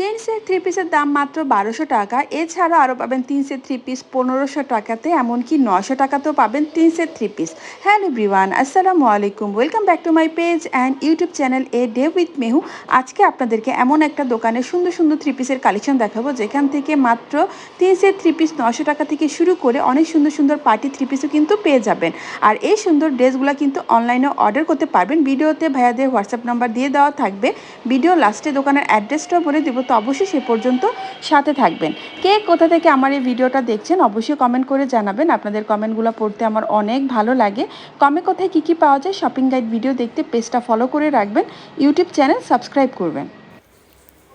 তিন set three পিসের দাম মাত্র বারোশো টাকা। এছাড়া আরও পাবেন তিন সেট থ্রি পিস পনেরোশো টাকাতে, এমনকি নশো টাকাতেও পাবেন তিন সেট থ্রি পিস হ্যালো ব্রিওয়ান আসসালামু আলাইকুম। Welcome back to my page and YouTube channel a day with Mehu. আজকে আপনাদেরকে এমন একটা দোকানে সুন্দর সুন্দর থ্রি পিসের কালেকশন দেখাবো, যেখান থেকে মাত্র তিন সেট থ্রি পিস নশো টাকা থেকে শুরু করে অনেক সুন্দর সুন্দর পার্টি থ্রি পিসও কিন্তু পেয়ে যাবেন। আর এই সুন্দর ড্রেসগুলো কিন্তু অনলাইনে অর্ডার করতে পারবেন। ভিডিওতে ভাইয়াদের হোয়াটসঅ্যাপ নাম্বার দিয়ে দেওয়া থাকবে। ভিডিও লাস্টে দোকানের অ্যাড্রেসটাও বলে দেবো। তো অবশ্যই সে পর্যন্ত সাথে থাকবেন। কে কোথা থেকে আমার এই ভিডিওটা দেখছেন অবশ্যই কমেন্ট করে জানাবেন। আপনাদের কমেন্টগুলো পড়তে আমার অনেক ভালো লাগে। কমে কোথায় কী কী পাওয়া যায় শপিং গাইড ভিডিও দেখতে পেজটা ফলো করে রাখবেন। ইউটিউব চ্যানেল সাবস্ক্রাইব করবেন।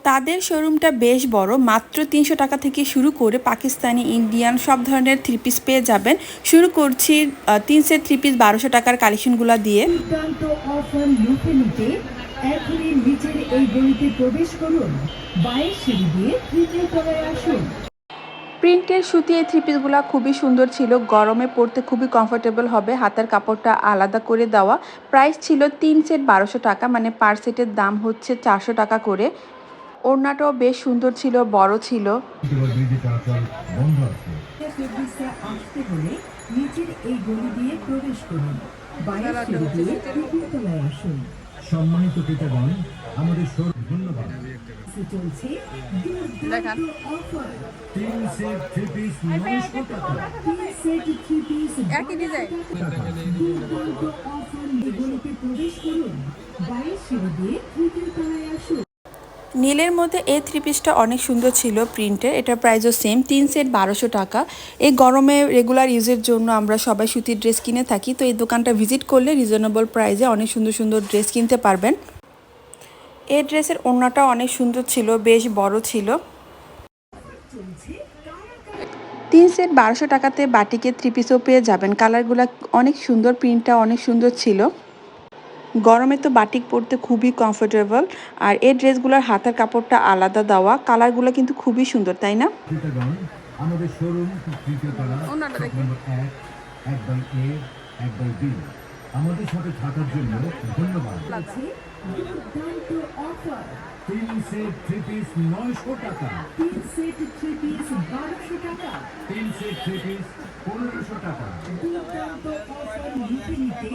তাদের শোরুমটা বেশ বড় মাত্র তিনশো টাকা থেকে শুরু করে পাকিস্তানি ইন্ডিয়ান সব ধরনের থ্রি পিস পেয়ে যাবেন। শুরু করছি আহ, তিন সেট থ্রি পিস বারোশো টাকার কালেকশনগুলো দিয়ে। এখনই নিচের এই গলিতে প্রবেশ করুন। বাইরের সিঁড়ি দিয়ে তৃতীয় তলায় আসুন। প্রিন্টের সুতি এই থ্রি পিসগুলো খুবই সুন্দর ছিল। গরমে পরতে খুবই কমফোর্টেবল হবে। হাতের কাপড়টা আলাদা করে দেওয়া। প্রাইস ছিল তিন সেট বারোশো টাকা মানে পার সেটের দাম হচ্ছে চারশো টাকা করে। ওড়নাটাও বেশ সুন্দর ছিল বড় ছিল। নিচের এই গলি দিয়ে প্রবেশ করুন। দিয়ে তলায় আসুন। সম্মানিত ক্রেতাগণ আমাদের ধন্যবাদ। তিন সেট থ্রি পিস নয়শো টাকা একই ডিজাইন প্রবেশ করুন। সিঁড়ি দিয়ে তৃতীয় তলায় আসুন নীলের মধ্যে এই থ্রি পিসটা অনেক সুন্দর ছিল প্রিন্টের এটা প্রাইসও সেম তিন সেট বারোশো টাকা। এই গরমে রেগুলার ইউজের জন্য আমরা সবাই সুতির ড্রেস কিনে থাকি, তো এই দোকানটা ভিজিট করলে রিজনেবল প্রাইসে অনেক সুন্দর সুন্দর ড্রেস কিনতে পারবেন। এই ড্রেসের ওড়নাটা অনেক সুন্দর ছিল, বেশ বড় ছিল। তিন সেট বারোশো টাকাতে বাটিকে থ্রি পিসও পেয়ে যাবেন। কালারগুলো অনেক সুন্দর প্রিন্টটা অনেক সুন্দর ছিল। গরমে তো বাটিক পরতে খুবই কমফোর্টেবল আর এই ড্রেসগুলোর হাতের কাপড়টা আলাদা দেওয়া কালারগুলো কিন্তু খুবই সুন্দর তাই না? আমাদের শোরুম এ বি সাথে থাকার জন্য ধন্যবাদ। আছে দুর্দান্ত অফার তিন সেট থ্রি পিস নয়শো টাকা। তিন সেট থ্রি পিস বারোশো টাকা। তিন সেট থ্রি পিস পনেরোশো টাকা। দুর্দান্ত অফার লুটে নিতে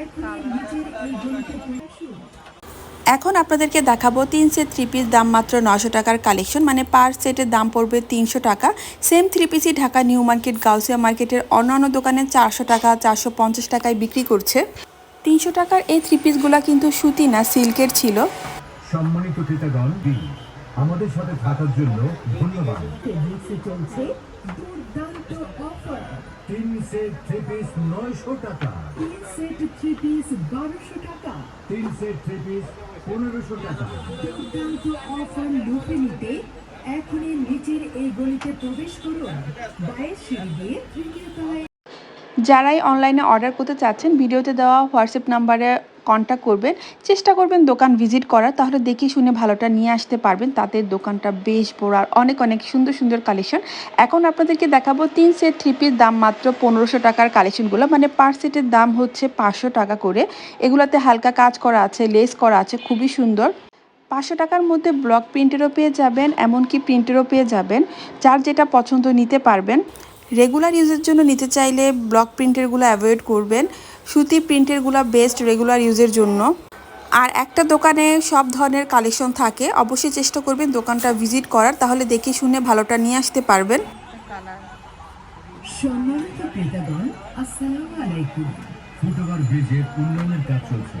এখনই নিচের এই গলিতে এখন আপনাদেরকে দেখাবো তিন সেট থ্রি পিস দাম মাত্র নশো টাকার কালেকশন মানে পার সেটের দাম পড়বে তিনশো টাকা। সেম থ্রি পিসই ঢাকা নিউ মার্কেট গাউসিয়া মার্কেটের অন্যান্য দোকানে চারশো টাকা চারশো পঞ্চাশ টাকায় বিক্রি করছে। তিনশো টাকার এই থ্রি পিসগুলো কিন্তু সুতি না সিল্কের ছিল। সম্মানিত ক্রেতাগণ আমাদের সাথে থাকার জন্য ধন্যবাদ। চলছে দুর্দান্ত অফার তিন সেট থ্রি পিস নয়শো টাকা। তিন সেট থ্রি পিস বারোশো টাকা। তিন সেট থ্রি পিস পনেরোশো টাকা। দুর্দান্ত অফার লুটে নিতে এখনই নিচের এই গলিতে প্রবেশ করুন। বাইরের সিঁড়ি দিয়ে তৃতীয় তলায় যারাই অনলাইনে অর্ডার করতে চাচ্ছেন ভিডিওতে দেওয়া হোয়াটসঅ্যাপ নাম্বারে কন্ট্যাক্ট করবেন, চেষ্টা করবেন দোকান ভিজিট করার, তাহলে দেখে শুনে ভালোটা নিয়ে আসতে পারবেন। তাদের দোকানটা বেশ বড় আর অনেক অনেক সুন্দর সুন্দর কালেকশন এখন আপনাদেরকে দেখাবো তিন সেট থ্রি পিস দাম মাত্র পনেরোশো টাকার কালেকশনগুলো মানে পার সেটের দাম হচ্ছে পাঁচশো টাকা করে। এগুলোতে হালকা কাজ করা আছে লেস করা আছে, খুবই সুন্দর। পাঁচশো টাকার মধ্যে ব্লক প্রিন্টেরও পেয়ে যাবেন, এমনকি প্রিন্টেরও পেয়ে যাবেন। যার যেটা পছন্দ নিতে পারবেন। রেগুলার ইউজের জন্য নিতে চাইলে ব্লক প্রিন্টেরগুলো অ্যাভয়েড করবেন। সুতি প্রিন্টেরগুলো বেস্ট রেগুলার ইউজের জন্য। আর একটা দোকানে সব ধরনের কালেকশন থাকে অবশ্যই চেষ্টা করবেন দোকানটা ভিজিট করার তাহলে দেখে শুনে ভালোটা নিয়ে আসতে পারবেন। সম্মানিত ক্রেতাগণ আসসালামু আলাইকুম। ফুটওভার ব্রিজের উন্নয়নের কাজ চলছে।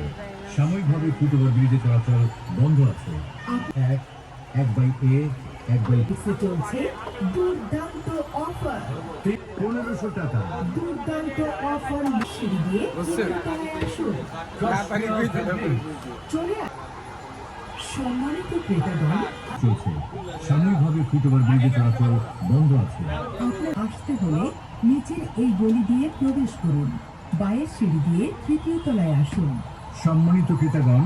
সাময়িকভাবে ফুটওভার ব্রিজে চলাচল বন্ধ আছে। এক এক বাই এ এক ফেব্রিক্সে চলছে দুর্দান্ত অফার। পনেরোশো টাকা। দুর্দান্ত অফার সিঁড়ি দিয়ে তৃতীয় তলায় আসুন। চলে সম্মানিত ক্রেতাগণ চলছে। সাময়িকভাবে ফুটওভার ব্রিজে চলাচল বন্ধ আছে। আপনার আসতে হলে নিচের এই গলি দিয়ে প্রবেশ করুন। বাইরের সিঁড়ি দিয়ে তৃতীয় তলায় আসুন। সম্মানিত ক্রেতাগণ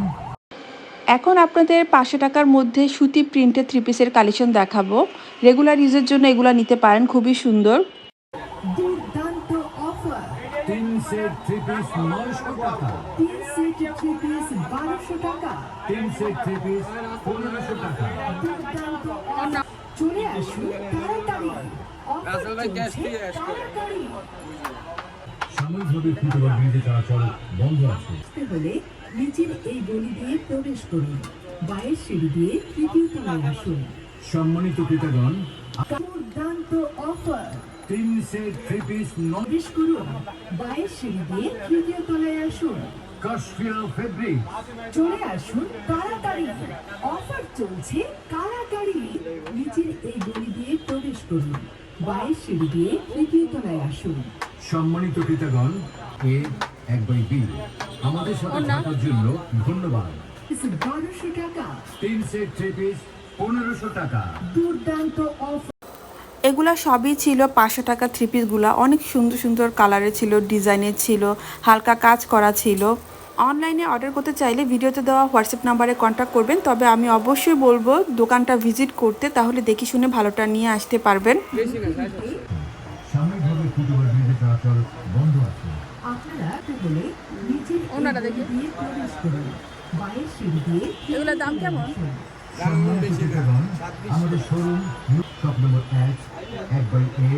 এখন আপনাদের পাঁচশো টাকার মধ্যে সুতি প্রিন্টের থ্রি পিসের কালেকশন দেখাবো। রেগুলার ইউজের জন্য এগুলো নিতে পারেন খুবই সুন্দর। দুর্দান্ত অফার তিন সেট থ্রি পিস নয়শো টাকা। তিন সেট থ্রি পিস বারোশো টাকা। তিন সেট থ্রি পিস পনেরোশো টাকা। দুর্দান্ত আসুন তাড়াতাড়ি। সাময়িকভাবে ফুটওভার ব্রিজে চলাচল বন্ধ আছে হলে নিচের এই গলি দিয়ে প্রবেশ করুন। বায়ের সিঁড়ি দিয়ে তৃতীয় তলায় আসুন। সম্মানিত ক্রেতাগণ দুর্দান্ত অফার। তিন সেট থ্রি পিস নন প্রবেশ করুন। বায়ের সিঁড়ি দিয়ে তৃতীয় তলায় আসুন। কাশফিয়া ফেব্রিক চলে আসুন তাড়াতাড়ি। অফার চলছে তাড়াতাড়ি নিচের এই গলি দিয়ে প্রবেশ করুন। বায়ের সিঁড়ি দিয়ে তৃতীয় তলায় আসুন। সম্মানিত ক্রেতাগণ এ এক বাই বি আমাদের সাথে থাকার জন্য ধন্যবাদ। বারোশো টাকা। তিন সেট থ্রি পিস পনেরোশো টাকা। দুর্দান্ত অফার এগুলা সবই ছিল পাঁচশো টাকা থ্রি পিসগুলা। অনেক সুন্দর সুন্দর কালারের ছিল ডিজাইনের ছিল হালকা কাজ করা ছিল। অনলাইনে অর্ডার করতে চাইলে ভিডিওতে দেওয়া হোয়াটসঅ্যাপ নাম্বারে কন্ট্যাক্ট করবেন। তবে আমি অবশ্যই বলব দোকানটা ভিজিট করতে তাহলে দেখে শুনে ভালোটা নিয়ে আসতে পারবেন। তাহলে নিচের ওনারা দেখি। দিয়ে প্রবেশ করুন। বায়ের সিঁড়ি দিয়ে এগুলোর দাম কেমন? আমাদের শোরুম শপ নম্বর এক এক বাই এ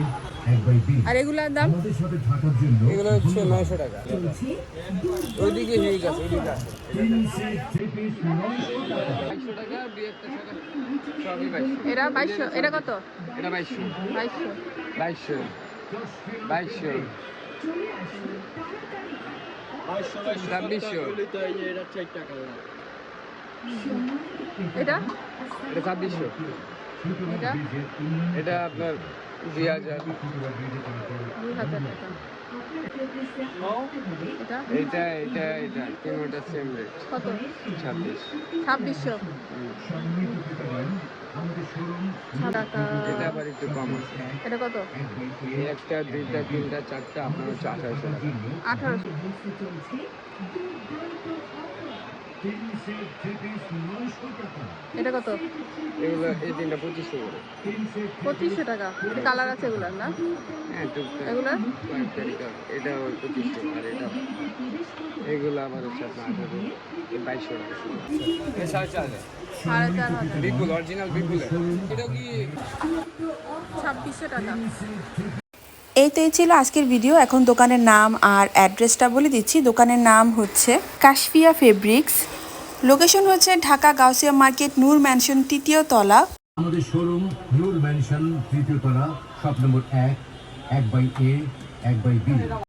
এক বাই বি। আর এগুলোর দাম? আমাদের সাথে থাকার জন্য এগুলো হচ্ছে নয়শো টাকা। ওইদিকে হিউজ আছে ওইদিকে আছে। বাইশশো এটা বাইশশো এটা কত? এটা বাইশশো। বাইশশো। বাইশশো। বাইশশো। ছাব্বিশশো এটা এটা ছাব্বিশশো। এটা? এটা আপনার দুই হাজার। দুই হাজার টাকা। এটা? এটা এটা এটা তিনোটা সেম রেট কত? এটা আবার একটু কম আছে। এটা কত? একটা দুইটা তিনটা চারটা আপনার হচ্ছে আঠারোশো টাকা। আঠারোশো। এটা কত? এগুলো এই তিনটা পঁচিশশো করে। পঁচিশশো টাকা। এটা কালার আছে এগুলার না? হ্যাঁ টুকটাক এগুলার? কয়েকটা রিকার এটা পঁচিশশো আর এটা এগুলো আবার হচ্ছে আপনার আঠারো এই বাইশশো টাকা। সাড়ে চার সাড়ে চার হাজার। বিপুল অরিজিনাল বিপুল এটা কি ছাব্বিশশো টাকা। এই তো এই ছিল আজকের ভিডিও। এখন দোকানের নাম আর অ্যাড্রেসটা বলে দিচ্ছি। দোকানের নাম হচ্ছে কাশফিয়া ফেব্রিক্স লোকেশন হচ্ছে ঢাকা গাউসিয়া মার্কেট, নূর ম্যানশন তৃতীয় তলা। আমাদের শোরুম নূর ম্যানশন তৃতীয় তলা শপ নম্বর এক এক বাই এ এক বাই বি